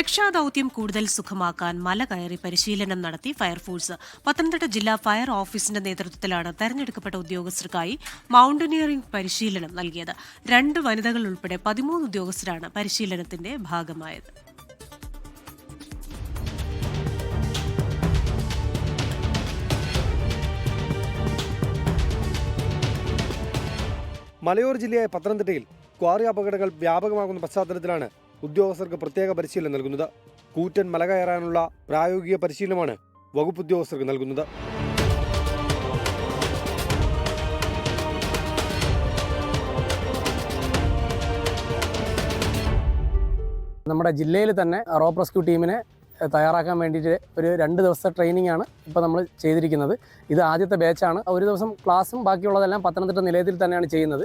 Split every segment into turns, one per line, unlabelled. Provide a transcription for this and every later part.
രക്ഷാദൌത്യം കൂടുതൽ സുഖമാക്കാൻ മല കയറി പരിശീലനം നടത്തി ഫയർഫോഴ്സ്. പത്തനംതിട്ട ജില്ലാ ഫയർ ഓഫീസിന്റെ നേതൃത്വത്തിലാണ് തെരഞ്ഞെടുക്കപ്പെട്ട ഉദ്യോഗസ്ഥർക്കായി മൌണ്ടനിയറിംഗ് പരിശീലനം നൽകിയത്. രണ്ട് വനിതകൾ ഉൾപ്പെടെ പതിമൂന്ന് ഉദ്യോഗസ്ഥരാണ് പരിശീലനത്തിന്റെ ഭാഗമായത്.
മലയോർ ജില്ലയായ പത്തനംതിട്ടയിൽ ക്വാറി അപകടങ്ങൾ വ്യാപകമാകുന്ന പശ്ചാത്തലത്തിലാണ് ഉദ്യോഗസ്ഥർക്ക് പ്രത്യേക പരിശീലനം നൽകുന്നത്. കൂറ്റൻ മല കയറാനുള്ള പ്രായോഗിക പരിശീലനമാണ് വകുപ്പ് ഉദ്യോഗസ്ഥർക്ക് നൽകുന്നത്.
നമ്മുടെ ജില്ലയിൽ തന്നെ റോപ്പ് റെസ്ക്യൂ ടീമിനെ തയ്യാറാക്കാൻ വേണ്ടിയിട്ട് ഒരു രണ്ട് ദിവസത്തെ ട്രെയിനിങ് ആണ് ഇപ്പോൾ നമ്മൾ ചെയ്തിരിക്കുന്നത്. ഇത് ആദ്യത്തെ ബാച്ചാണ്. ഒരു ദിവസം ക്ലാസ്സും ബാക്കിയുള്ളതെല്ലാം പത്തനംതിട്ട നിലയത്തിൽ തന്നെയാണ് ചെയ്യുന്നത്.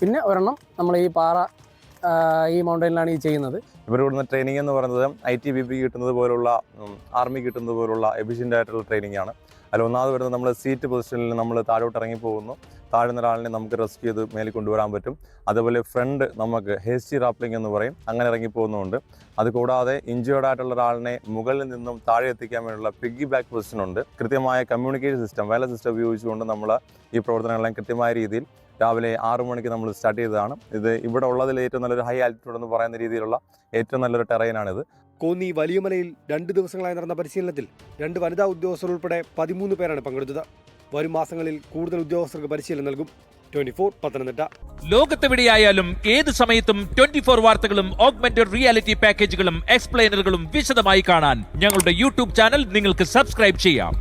പിന്നെ ഒരെണ്ണം നമ്മൾ ഈ പാറ ഈ മൗണ്ടനിലാണ് ഈ ചെയ്യുന്നത്.
ഇവർ ഇവിടുന്ന് ട്രെയിനിങ് എന്ന് പറയുന്നത് ഐ ടി ബി പി കിട്ടുന്നത് പോലുള്ള ആർമി കിട്ടുന്നത് പോലുള്ള എഫിഷ്യന്റ് ആയിട്ടുള്ള ട്രെയിനിങ് ആണ്. അതിൽ ഒന്നാമത് വരുന്നത് നമ്മൾ സീറ്റ് പൊസിഷനിൽ നമ്മൾ താഴോട്ട് ഇറങ്ങി പോകുന്നു. താഴ്ന്ന ഒരാളിനെ നമുക്ക് റെസ്ക്യൂ ചെയ്ത് മേലിൽ കൊണ്ടുവരാൻ പറ്റും. അതുപോലെ ഫ്രണ്ട് നമുക്ക് ഹേസ്റ്റി റാപ്ലിംഗ് എന്ന് പറയും. അങ്ങനെ ഇറങ്ങി പോകുന്നുണ്ട്. അതുകൂടാതെ ഇഞ്ചേർഡ് ആയിട്ടുള്ള ഒരാളിനെ മുകളിൽ നിന്നും താഴെ എത്തിക്കാൻ വേണ്ടിയുള്ള പിഗ്ഗി ബാക്ക് പൊസിഷൻ ഉണ്ട്. കൃത്യമായ കമ്മ്യൂണിക്കേഷൻ സിസ്റ്റം വേല സിസ്റ്റം ഉപയോഗിച്ചുകൊണ്ട് നമ്മൾ ഈ പ്രവർത്തനങ്ങളെല്ലാം കൃത്യമായ രീതിയിൽ രാവിലെ ആറ് മണിക്ക് നമ്മൾ സ്റ്റാർട്ട് ചെയ്തതാണ്. ഇത് ഇവിടെ ഉള്ളതിൽ ഏറ്റവും നല്ലൊരു ഹൈ ആൽറ്റിറ്റ്യൂഡ് എന്ന് പറയുന്ന രീതിയിലുള്ള ഏറ്റവും നല്ലൊരു ടെറൈനാണിത്
കോന്നി വലിയമലയിൽ രണ്ട് ദിവസങ്ങളായി നടന്ന പരിശീലനത്തിൽ രണ്ട് വനിതാ ഉദ്യോഗസ്ഥർ ഉൾപ്പെടെ പതിമൂന്ന് പേരാണ് പങ്കെടുത്തത്. വരും മാസങ്ങളിൽ കൂടുതൽ ഉദ്യോഗസ്ഥർക്ക് പരിശീലനം നൽകും.
ലോകത്തെവിടെയായാലും ഏത് സമയത്തും ട്വന്റി ഫോർ വാർത്തകളും ഓഗ്മെന്റഡ് റിയാലിറ്റി പാക്കേജുകളും എക്സ്പ്ലെയിനറുകളും വിശദമായി കാണാൻ ഞങ്ങളുടെ യൂട്യൂബ് ചാനൽ നിങ്ങൾക്ക് സബ്സ്ക്രൈബ് ചെയ്യാം.